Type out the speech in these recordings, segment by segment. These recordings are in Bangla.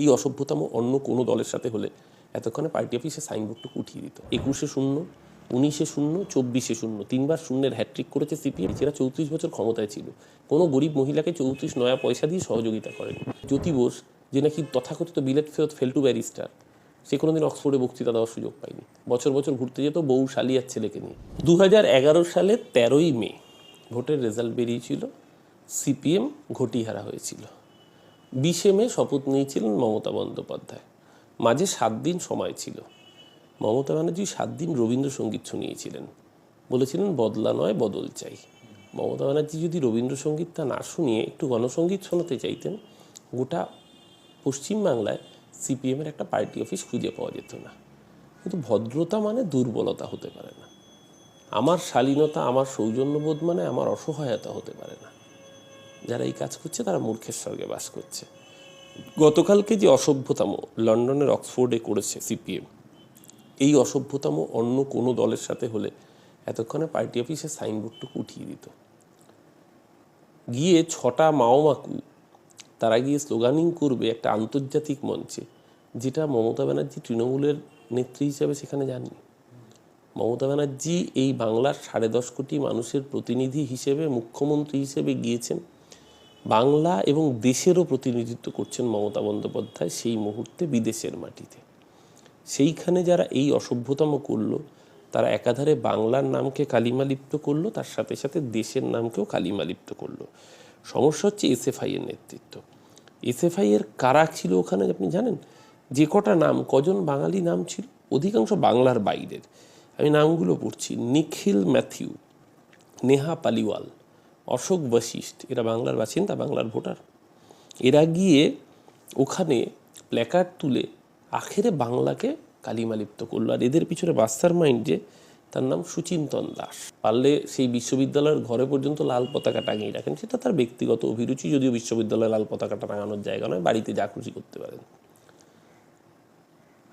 এই অসভ্যতম অন্য কোনো দলের সাথে হলে এতক্ষণে পার্টি অফিসে সাইনবোর্ডটুকু উঠিয়ে দিত। একুশে শূন্য, উনিশে শূন্য, চব্বিশে শূন্য, তিনবার শূন্যের হ্যাট্রিক করেছে সিপিএম। এরা চৌত্রিশ বছর ক্ষমতায় ছিল। কোনো গরিব মহিলাকে চৌত্রিশ নয়া পয়সা দিয়ে সহযোগিতা করেন। জ্যোতি বোস, যে নাকি তথাকথিত বিলেট ফেরত ফেলটু ব্যারিস্টার, সে কোনোদিন অক্সফোর্ডে বক্তৃতা দেওয়ার সুযোগ পায়নি। বছর বছর ঘুরতে যেত বউ শালি আর ছেলেকে নিয়ে। দু এগারো সালের তেরোই মে, ভোটের রেজাল্ট বেরিয়েছিল, সিপিএম ঘটিহারা হয়েছিল। বিশে মে শপথ নিয়েছিলেন মমতা বন্দ্যোপাধ্যায়। মাঝে সাত দিন সময় ছিল। মমতা ব্যানার্জি সাত দিন রবীন্দ্রসঙ্গীত শুনিয়েছিলেন। বলেছিলেন, বদলা নয়, বদল চাই। মমতা ব্যানার্জি যদি রবীন্দ্রসঙ্গীতটা না শুনিয়ে একটু গণসঙ্গীত শোনাতে চাইতেন, গোটা পশ্চিমবাংলায় সিপিএমের একটা পার্টি অফিস খুঁজে পাওয়া যেত না। কিন্তু ভদ্রতা মানে দুর্বলতা হতে পারে না। আমার শালীনতা, আমার সৌজন্যবোধ মানে আমার অসহায়তা হতে পারে না। যারা এই কাজ করছে, তারা মূর্খের স্বর্গে বাস করছে। গতকালকে যে অসভ্যতম লন্ডনের অক্সফোর্ডে করেছে সিপিএম, এই অসভ্যতম অন্য কোনো দলের সাথে হলে এতক্ষণে পার্টি অফিসে সাইনবোর্ডটুকু উঠিয়ে দিত। গিয়ে ছটা মাওমাকু, তারা গিয়ে স্লোগানিং করবে একটা আন্তর্জাতিক মঞ্চে, যেটা মমতা ব্যানার্জি তৃণমূলের নেত্রী হিসাবে সেখানে যাননি। মমতা ব্যানার্জি এই বাংলার সাড়ে দশ কোটি মানুষের প্রতিনিধি হিসেবে, মুখ্যমন্ত্রী হিসেবে গিয়েছেন। বাংলা এবং দেশেরও প্রতিনিধিত্ব করছেন মমতা বন্দ্যোপাধ্যায় সেই মুহূর্তে বিদেশের মাটিতে। সেইখানে যারা এই অসভ্যতম করল, তারা একাধারে বাংলার নামকে কালিমালিপ্ত করল, তার সাথে সাথে দেশের নামকেও কালিমালিপ্ত করল। সমস্যা হচ্ছে এসএফআই এর নেতৃত্ব। এসএফআই এর কারা ছিল ওখানে আপনি জানেন? যে কটা নাম, কজন বাঙালি নাম ছিল? অধিকাংশ বাংলার বাইরের। আমি নামগুলো পড়ছি। নিখিল ম্যাথিউ, নেহা পালিওয়াল অশোক বশিষ্ঠ, এরা বাংলার বাসিন্দা, বাংলার ভোটার। এরা গিয়ে ওখানে প্ল্যাকার্ড তুলে আখেরে বাংলাকে কালিমালিপ্ত করল। আর এদের পিছনে বাস্তার মাইন্ড যে, তার নাম সুচিন্তন দাস। পারলে সেই বিশ্ববিদ্যালয়ের ঘরে পর্যন্ত লাল পতাকা টাঙিয়ে রাখেন। সেটা তার ব্যক্তিগত অভিরুচি, যদিও বিশ্ববিদ্যালয়ে লাল পতাকাটা টাঙানোর জায়গা নয়, বাড়িতে যা খুশি করতে পারেন।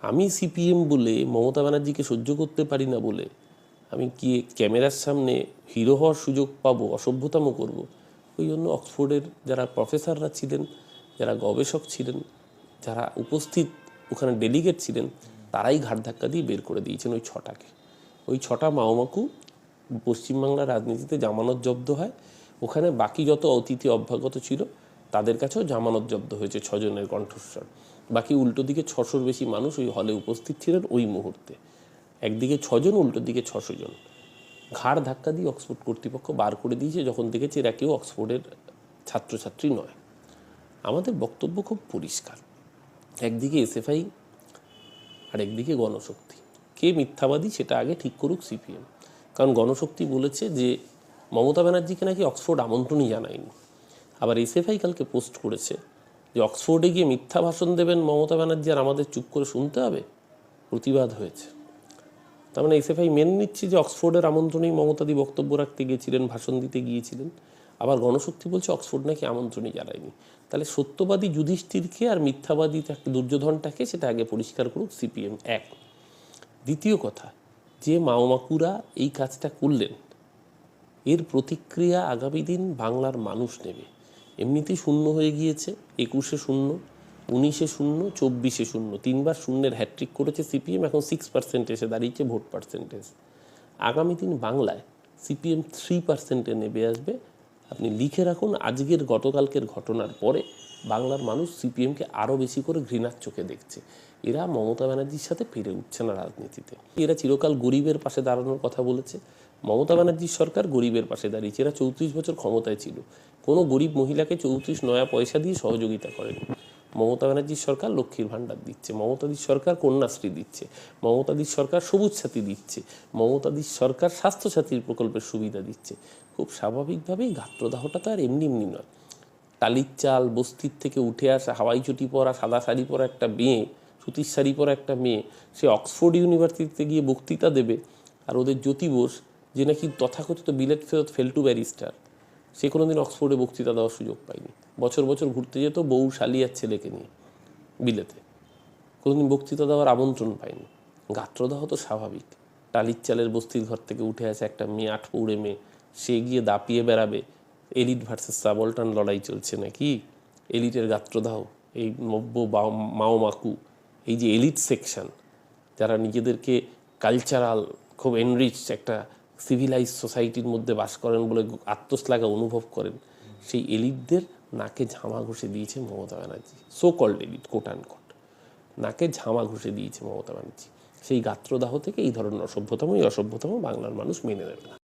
আমি সিপিএম বলে, মমতা ব্যানার্জিকে সহ্য করতে পারি না বলে আমি কি ক্যামেরার সামনে হিরো হওয়ার সুযোগ পাবো, অসভ্যতামও করব? ওই জন্য অক্সফোর্ডের যারা প্রফেসররা ছিলেন, যারা গবেষক ছিলেন, যারা উপস্থিত ওখানে ডেলিগেট ছিলেন, তারাই ঘাট ধাক্কা দিয়ে বের করে দিয়েছেন ওই ছটাকে। ওই ছটা মাওমাকু পশ্চিমবাংলার রাজনীতিতে জামানত জব্দ হয়। ওখানে বাকি যত অতিথি অভ্যাগত ছিল, তাদের কাছেও জামানত জব্দ হয়েছে ছজনের কণ্ঠস্বর। বাকি উল্টো দিকে ছশোর বেশি মানুষ ওই হলে উপস্থিত ছিলেন ওই মুহূর্তে। একদিকে ছজন, উল্টো দিকে ছশো জন। ঘাড় ধাক্কা দিয়ে অক্সফোর্ড কর্তৃপক্ষ বার করে দিয়েছে, যখন দেখেছে এরা কেউ অক্সফোর্ডের ছাত্রছাত্রী নয়। আমাদের বক্তব্য খুব পরিষ্কার। একদিকে এসএফআই আর একদিকে গণশক্তি। কে মিথ্যাবাদী সেটা আগে ঠিক করুক সিপিএম। কারণ গণশক্তি বলেছে যে, মমতা ব্যানার্জিকে নাকি অক্সফোর্ড আমন্ত্রণই জানায়নি। আবার এসএফআই কালকে পোস্ট করেছে যে, অক্সফোর্ডে গিয়ে মিথ্যা ভাষণ দেবেন মমতা ব্যানার্জি আর আমাদের চুপ করে শুনতে হবে? প্রতিবাদ হয়েছে। তার মানে এসএফআই মেনে নিচ্ছে যে অক্সফোর্ডের আমন্ত্রণেই মমতাদি বক্তব্য রাখতে গিয়েছিলেন, ভাষণ দিতে গিয়েছিলেন। আবার গণশক্তি বলছে অক্সফোর্ড নাকি আমন্ত্রণই জানায়নি। তাহলে সত্যবাদী যুধিষ্ঠিরকে আর মিথ্যাবাদী দুর্যোধনটাকে সেটা আগে পরিষ্কার করুক সিপিএম এক। দ্বিতীয় কথা, যে মাওমাকুরা এই কাজটা করলেন, এর প্রতিক্রিয়া আগামী দিন বাংলার মানুষ নেবে। এমনিতেই শূন্য হয়ে গিয়েছে, একুশে শূন্য। উনিশে শূন্য, চব্বিশে শূন্য। তিনবার শূন্যের হ্যাট্রিক করেছে সিপিএম এখন সিক্স পার্সেন্ট এসে দাঁড়িয়েছে ভোট পার্সেন্টেজ আগামী দিন বাংলায় সিপিএম থ্রি পার্সেন্টে নেমে আসবে। আপনি লিখে রাখুন আজকের, গতকালকের ঘটনার পরে বাংলার মানুষ সিপিএমকে আরও বেশি করে ঘৃণার চোখে দেখছে। এরা মমতা ব্যানার্জির সাথে ফিরে উঠছে না রাজনীতিতে। এরা চিরকাল গরিবের পাশে দাঁড়ানোর কথা বলেছে। মমতা ব্যানার্জির সরকার গরিবের পাশে দাঁড়িয়েছে। এরা চৌত্রিশ বছর ক্ষমতায় ছিল। কোনো গরিব মহিলাকে চৌত্রিশ নয়া পয়সা দিয়ে সহযোগিতা করেনি। মমতা ব্যানার্জির সরকার লক্ষ্মীর ভাণ্ডার দিচ্ছে, মমতাদির সরকার কন্যাশ্রী দিচ্ছে, মমতাদির সরকার সবুজ সাথী দিচ্ছে, মমতাদির সরকার স্বাস্থ্যসাথীর প্রকল্পের সুবিধা দিচ্ছে। খুব স্বাভাবিকভাবেই গাত্রদাহটা তো আর এমনি এমনি নয়। টালির চাল, বস্তির থেকে উঠে আসা, হাওয়াই চটি পরা, সাদা শাড়ি পরা একটা মেয়ে, সুতির শাড়ি পরা একটা মেয়ে, সে অক্সফোর্ড ইউনিভার্সিটিতে গিয়ে বক্তৃতা দেবে আর ওদের জ্যোতি বোস, যে নাকি তথাকথিত বিলেট ফেরত ফেলটু ব্যারিস্টার। সে কোনোদিন অক্সফোর্ডে বক্তৃতা দেওয়ার সুযোগ পায়নি। বছর বছর ঘুরতে যেত বউ, শালি আর ছেলেকে নিয়ে বিলেতে। কোনোদিন বক্তৃতা দেওয়ার আমন্ত্রণ পায়নি। গাত্রদাহ তো স্বাভাবিক। টালির চালের বস্তির ঘর থেকে উঠে আসে একটা মেয়ে, আট পৌড়ে মেয়ে, সে গিয়ে দাপিয়ে বেড়াবে। এলিট ভার্সেস সাবলটান লড়াই চলছে নাকি? এলিটের গাত্রদাহ, এই নব্য বা- মাওমাকু এই যে এলিট সেকশন, যারা নিজেদেরকে কালচারাল, খুব এনরিচ একটা সিভিলাইজ সোসাইটির মধ্যে বাস করেন বলে আত্মশ্লাঘা অনুভব করেন, সেই এলিটদের নাকে ঝামা ঘষে দিয়েছে Mamata Banerjee so called elite quote and quote নাকে ঝামা ঘষে দিয়েছে মমতা ব্যানার্জি। সেই গাত্রদাহ থেকে এই ধরনের অসভ্যতম, এই অসভ্যতম বাংলার মানুষ মেনে নেবে না।